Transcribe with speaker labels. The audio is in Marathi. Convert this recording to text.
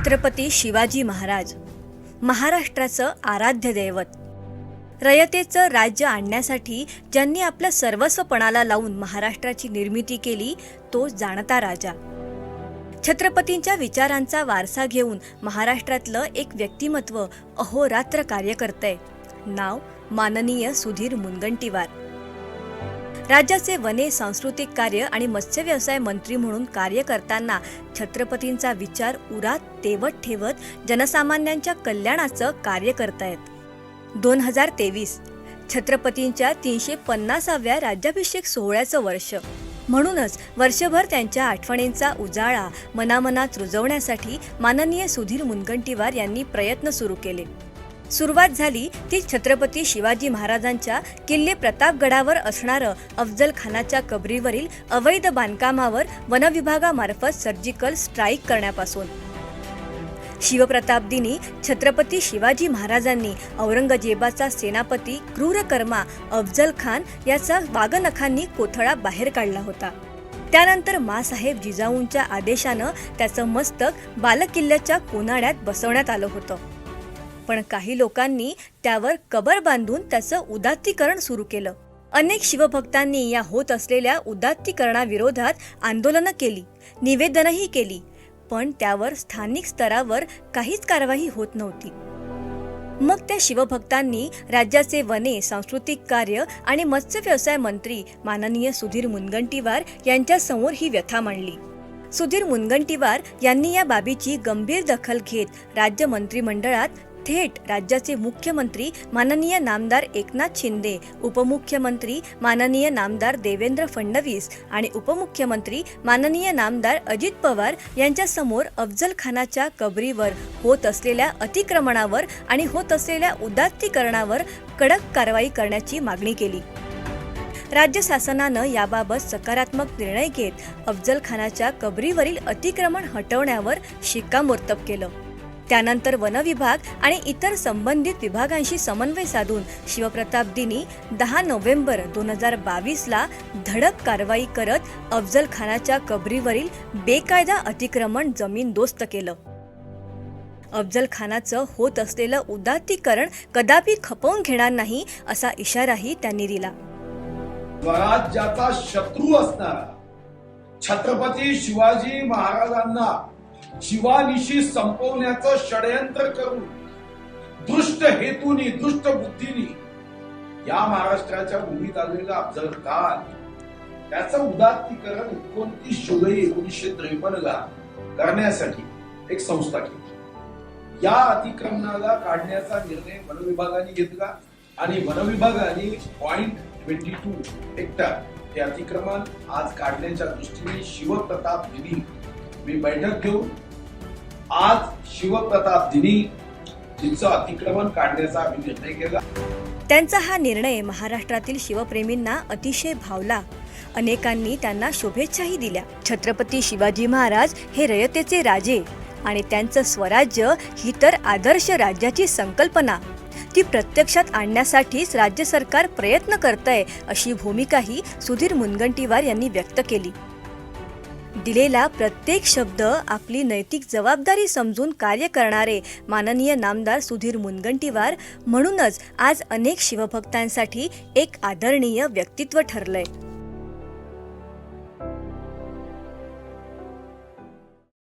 Speaker 1: छत्रपती शिवाजी महाराज महाराष्ट्राचं आराध्य दैवत. रयतेचं राज्य आणण्यासाठी ज्यांनी आपल्या सर्वस्वपणाला लावून महाराष्ट्राची निर्मिती केली तो जाणता राजा. छत्रपतींच्या विचारांचा वारसा घेऊन महाराष्ट्रातलं एक व्यक्तिमत्व अहोरात्र कार्य करतंय. नाव माननीय सुधीर मुनगंटीवार. राज्याचे वने सांस्कृतिक कार्य आणि मत्स्य व्यवसाय मंत्री म्हणून कार्य करताना छत्रपतींचा विचार उरात तेवत ठेवत जनसामान्यांच्या कल्याणाचं कार्य करतायत. दोन हजार तेवीस छत्रपतींच्या तीनशे पन्नासाव्या राज्याभिषेक सोहळ्याचं वर्ष. म्हणूनच वर्षभर त्यांच्या आठवणींचा उजाळा मनामनात रुजवण्यासाठी माननीय सुधीर मुनगंटीवार यांनी प्रयत्न सुरू केले. सुरुवात झाली ती छत्रपती शिवाजी महाराजांच्या किल्ले प्रतापगडावर असणारं अफजल खानाच्या कबरीवरील अवैध बांधकामावर वनविभागामार्फत सर्जिकल स्ट्राईक करण्यापासून. शिवप्रताप दिनी छत्रपती शिवाजी महाराजांनी औरंगजेबाचा सेनापती क्रूरकर्मा अफजल खान याचा वागनखांनी कोथळा बाहेर काढला होता. त्यानंतर मासाहेब जिजाऊंच्या आदेशानं त्याचं मस्तक बालकिल्ल्याच्या कोनाड्यात बसवण्यात आलं होतं. पण काही लोकांनी त्यावर कबर बांधून त्याचं उदात्तीकरण सुरू केलं. अनेक शिवभक्तांनी या होत असलेल्या उदात्तीकरणाविरोधात आंदोलनं केली निवेदनही केली पण त्यावर स्थानिक स्तरावर काहीच कारवाई होत नव्हती. मग त्या शिवभक्तांनी राज्याचे वने सांस्कृतिक कार्य आणि मत्स्य व्यवसाय मंत्री माननीय सुधीर मुनगंटीवार यांच्यासमोर ही व्यथा मांडली. सुधीर मुनगंटीवार यांनी या बाबीची गंभीर दखल घेत राज्य मंत्रिमंडळात थेट राज्याचे मुख्यमंत्री माननीय नामदार एकनाथ शिंदे उपमुख्यमंत्री माननीय नामदार देवेंद्र फडणवीस आणि उपमुख्यमंत्री माननीय नामदार अजित पवार यांच्यासमोर अफजल खानाच्या कबरीवर होत असलेल्या अतिक्रमणावर आणि होत असलेल्या उदात्तीकरणावर कडक कारवाई करण्याची मागणी केली. राज्य शासनानं याबाबत सकारात्मक निर्णय घेत अफजल खानाच्या कबरीवरील अतिक्रमण हटवण्यावर शिक्कामोर्तब केलं. त्यानंतर वनविभाग आणि इतर संबंधित विभागांशी समन्वय साधून शिवप्रताप दिनी दहा नोव्हेंबर दोन हजार बावीसला धडक कारवाई करत अफजल खानाच्या कबरीवरील बेकायदा अतिक्रमण जमीनदोस्त केलं. अफजल खानाचं होत असलेलं उदात्तीकरण कदापि खपवून घेणार नाही असा इशाराही त्यांनी दिला.
Speaker 2: स्वराज्याचा शत्रू असणारा छत्रपती शिवाजी महाराजांना शिवानिशी संपवण्याचं षडयंत्र करून दुष्ट हेतूनी दुष्ट बुद्धीनी या महाराष्ट्राच्या भूमीत आलेला अफजल खान त्याचं उदात्तीकरण एकोणतीस जुलै एकोणीसशे त्रेपन्न ला करण्यासाठी एक संस्था केली. या अतिक्रमणाला काढण्याचा निर्णय वनविभागाने घेतला आणि वनविभागाने पॉइंट ट्वेंटी टू हेक्टर हे अतिक्रमण आज काढण्याच्या दृष्टीने शिवप्रताप दिनी मी बैठक घेऊन आज शिवप्रताप दिनी तिचं अतिक्रमण काढण्याचा आम्ही निर्णय केला.
Speaker 1: त्यांचा हा निर्णय महाराष्ट्रातील शिवप्रेमींना अतिशय भावला. अनेकांनी त्यांना शुभेच्छाही दिल्या. छत्रपती शिवाजी महाराज हे रयतेचे राजे आणि त्यांचं स्वराज्य ही तर आदर्श राज्याची संकल्पना. ती प्रत्यक्षात आणण्यासाठीच राज्य सरकार प्रयत्न करतंय अशी भूमिकाही सुधीर मुनगंटीवार यांनी व्यक्त केली. दिलेला प्रत्येक शब्द आपली नैतिक जबाबदारी समजून कार्य करणारे माननीय नामदार सुधीर मुनगंटीवार म्हणूनच आज अनेक शिवभक्तांसाठी एक आदरणीय व्यक्तित्व ठरलंय.